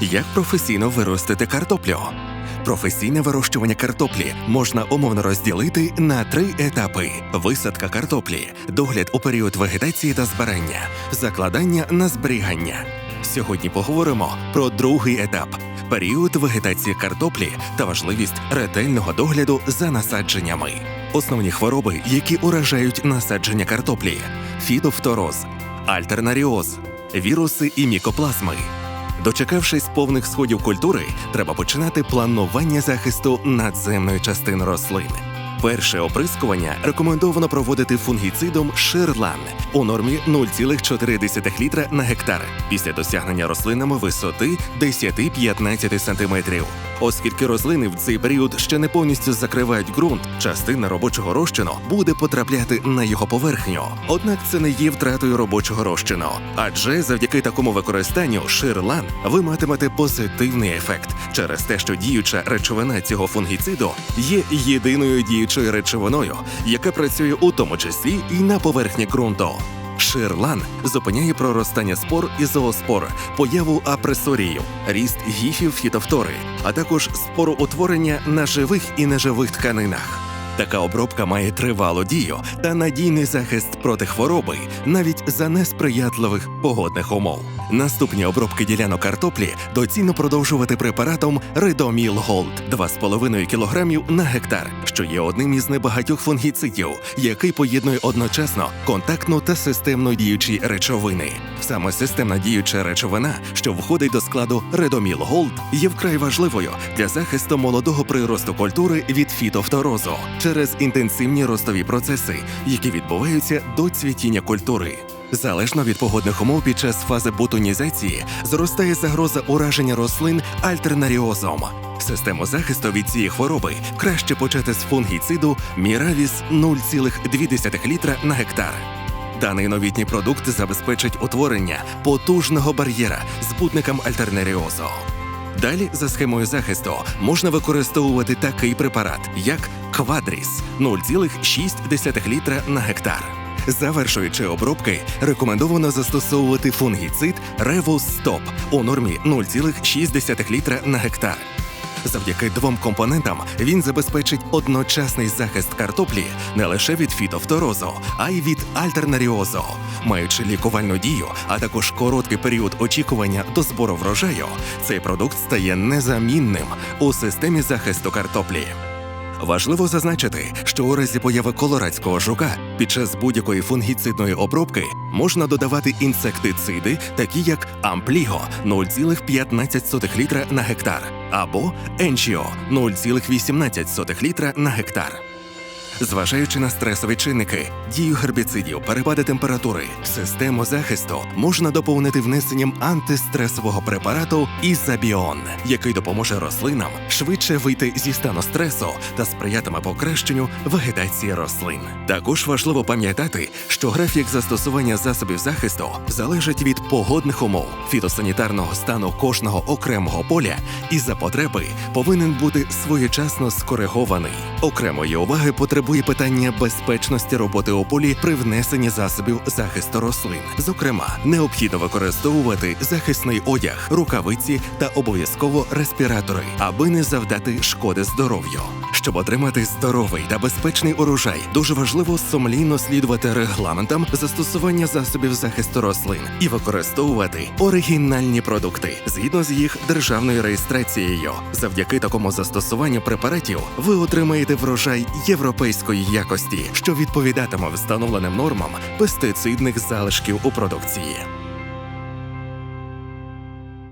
Як професійно виростити картоплю? Професійне вирощування картоплі можна умовно розділити на три етапи: висадка картоплі, догляд у період вегетації та збирання, закладання на зберігання. Сьогодні поговоримо про другий етап період вегетації картоплі та важливість ретельного догляду за насадженнями. Основні хвороби, які уражають насадження картоплі: фітофтороз, альтернаріоз, віруси і мікоплазми. Дочекавшись повних сходів культури, треба починати планування захисту надземної частини рослин. Перше оприскування рекомендовано проводити фунгіцидом Ширлан у нормі 0,4 літра на гектар після досягнення рослинами висоти 10-15 см. Оскільки рослини в цей період ще не повністю закривають ґрунт, частина робочого розчину буде потрапляти на його поверхню. Однак це не є втратою робочого розчину, адже завдяки такому використанню Ширлан ви матимете позитивний ефект через те, що діюча речовина цього фунгіциду є єдиною діючою речовиною, яка працює у тому числі і на поверхні ґрунту. Ширлан зупиняє проростання спор і зооспор, появу апресоріїв, ріст гіфів фітофтори, а також спороутворення на живих і неживих тканинах. Така обробка має тривалу дію та надійний захист проти хвороби навіть за несприятливих погодних умов. Наступні обробки ділянок картоплі доцільно продовжувати препаратом Редоміл Голд 2,5 кг на гектар, що є одним із небагатьох фунгіцидів, який поєднує одночасно контактну та системно діючі речовини. Саме системна діюча речовина, що входить до складу Редоміл Голд, є вкрай важливою для захисту молодого приросту культури від фітофторозу через інтенсивні ростові процеси, які відбуваються до цвітіння культури. Залежно від погодних умов під час фази бутонізації зростає загроза ураження рослин альтернаріозом. Систему захисту від цієї хвороби краще почати з фунгіциду Міравіс 0,2 літра на гектар. Даний новітній продукт забезпечить утворення потужного бар'єра з бутником альтернаріозу. Далі за схемою захисту можна використовувати такий препарат, як Квадріс 0,6 літра на гектар. Завершуючи обробки, рекомендовано застосовувати фунгіцид Revus у нормі 0,6 літра на гектар. Завдяки двом компонентам він забезпечить одночасний захист картоплі не лише від фітофторозу, а й від альтернаріозу. Маючи лікувальну дію, а також короткий період очікування до збору врожаю, цей продукт стає незамінним у системі захисту картоплі. Важливо зазначити, що у разі появи колорадського жука під час будь-якої фунгіцидної обробки можна додавати інсектициди, такі як ампліго 0,15 літра на гектар або енчіо 0,18 літра на гектар. Зважаючи на стресові чинники, дію гербіцидів, перепади температури, систему захисту можна доповнити внесенням антистресового препарату Ізабіон, який допоможе рослинам швидше вийти зі стану стресу та сприятиме покращенню вегетації рослин. Також важливо пам'ятати, що графік застосування засобів захисту залежить від погодних умов, фітосанітарного стану кожного окремого поля і за потреби повинен бути своєчасно скоригований. Окремої уваги потребує питання безпечності роботи у полі при внесенні засобів захисту рослин. Зокрема, необхідно використовувати захисний одяг, рукавиці та обов'язково респіратори, аби не завдати шкоди здоров'ю. Щоб отримати здоровий та безпечний урожай, дуже важливо сумлінно слідувати регламентам застосування засобів захисту рослин і використовувати оригінальні продукти згідно з їх державною реєстрацією. Завдяки такому застосуванню препаратів ви отримаєте врожай європейської якості, що відповідатиме встановленим нормам пестицидних залишків у продукції.